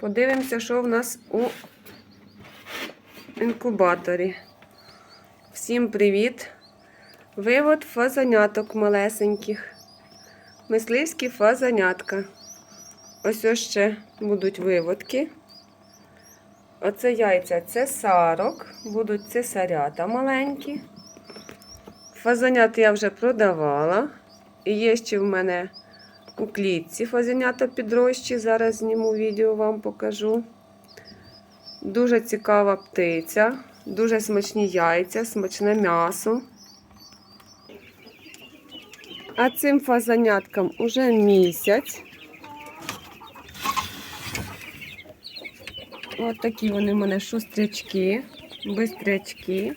Подивимося, що в нас у інкубаторі. Всім привіт! Вивод фазаняток малесеньких. Мисливські фазанятка. Ось ось ще будуть виводки. Оце яйця це сарок, будуть цесарята маленькі. Фазанят я вже продавала. І є ще в мене у клітці фазанята підрощі. Зараз зніму відео вам покажу. Дуже цікава птиця, дуже смачні яйця, смачне м'ясо. А цим фазаняткам уже місяць. Ось такі вони в мене шустрячки, бистрячки.